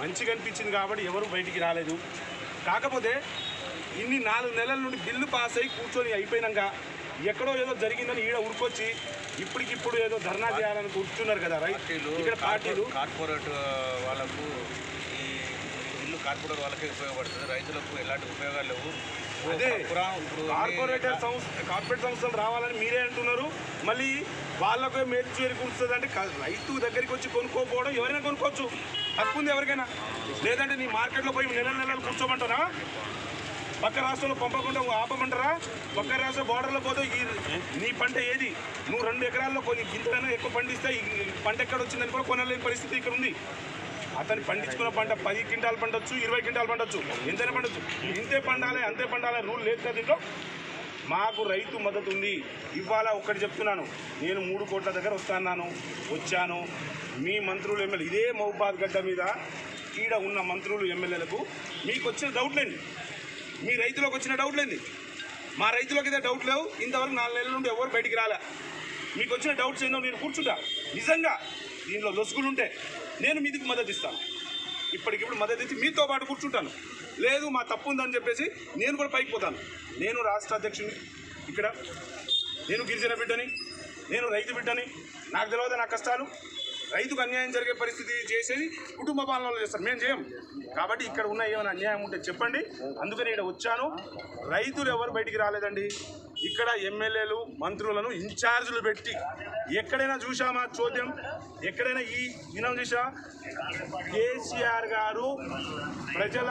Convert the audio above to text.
మంచిగా అనిపించింది కాబట్టి ఎవరు బయటికి రాలేదు. కాకపోతే ఇన్ని నాలుగు నెలల నుండి బిల్లు పాస్ అయ్యి కూర్చొని అయిపోయినాక ఎక్కడో ఏదో జరిగిందని ఈడ ఉరికొచ్చి ఇప్పటికిప్పుడు ఏదో ధర్నా చేయాలని కూర్చున్నారు కదా రైట్ ఇక్కడ పార్టీలు. కార్పొరేట్ వాళ్ళకు ఈ ఇల్లు కార్పొరేట్ వాళ్ళకే ఉపయోగపడుతుంది. రైతులకు ఎలాంటి ఉపయోగాలు లేవు. అదే కార్పొరేటర్ సంస్థ కార్పొరేట్ సంస్థలు రావాలని మీరే అంటున్నారు. మళ్ళీ వాళ్ళకే మేలు చేరుకుంటుంది అంటే రైతు దగ్గరికి వచ్చి కొనుక్కోపోవడం ఎవరైనా కొనుక్కోవచ్చు. హక్కు ఉంది ఎవరికైనా. లేదంటే నీ మార్కెట్లో పోయి నెల నెలలు కూర్చోమంటారా? పక్క రాష్ట్రంలో పంపకుండా ఆపమంటారా? పక్క రాష్ట్ర బార్డర్లో పోతే ఈ నీ పంట ఏది? నువ్వు రెండు ఎకరాల్లో కొన్ని గింతకన్నా ఎక్కువ పండిస్తే ఈ పంట ఎక్కడ వచ్చిందని కూడా కొనలేని పరిస్థితి ఇక్కడ ఉంది. అతను పండించుకున్న పంట పది క్వింటాలు పండొచ్చు ఇరవై క్వింటాలు పండొచ్చు. ఎంతైనా పండొచ్చు. ఇంతే పండాలి అంతే పండాలి రూల్ లేదు కదా దీంట్లో? మాకు రైతు మద్దతు ఉంది. ఇవాళ ఒక్కటి చెప్తున్నాను. నేను మూడు కోట్ల దగ్గర వస్తాను వచ్చాను. మీ మంత్రులు ఎమ్మెల్యే ఇదే మహబాద్ గడ్డ మీద ఈడ ఉన్న మంత్రులు ఎమ్మెల్యేలకు మీకు వచ్చిన డౌట్లేండి మీ రైతులకు వచ్చిన డౌట్లేండి మా రైతులకు అయితే డౌట్ లేవు. ఇంతవరకు నాలుగు నెలల నుండి ఎవరు బయటికి రాలే. మీకు వచ్చిన డౌట్స్ ఏందో నేను కూర్చుంటా. నిజంగా దీనిలో లొసుగులు ఉంటే నేను మీదికి మద్దతు ఇస్తాను. ఇప్పటికిప్పుడు మద్దతు ఇచ్చి మీతో పాటు కూర్చుంటాను. లేదు మా తప్పు ఉందని చెప్పేసి నేను కూడా పైకి పోతాను. నేను రాష్ట్ర అధ్యక్షుని ఇక్కడ నేను గిరిజన బిడ్డని నేను రైతు బిడ్డని నాకు తెలియదు నా కష్టాలు. రైతుకు అన్యాయం జరిగే పరిస్థితి చేసేది కుటుంబ పాలనలో చేస్తారు. మేము చేయం. కాబట్టి ఇక్కడ ఉన్న ఏమైనా అన్యాయం ఉంటే చెప్పండి. అందుకని ఇక్కడ వచ్చాను. రైతులు ఎవరు బయటికి రాలేదండి? ఇక్కడ ఎమ్మెల్యేలు మంత్రులను ఇన్ఛార్జీలు పెట్టి ఎక్కడైనా చూసామా చోద్యం? ఎక్కడైనా ఈ దినం చూసా కేసీఆర్ గారు ప్రజల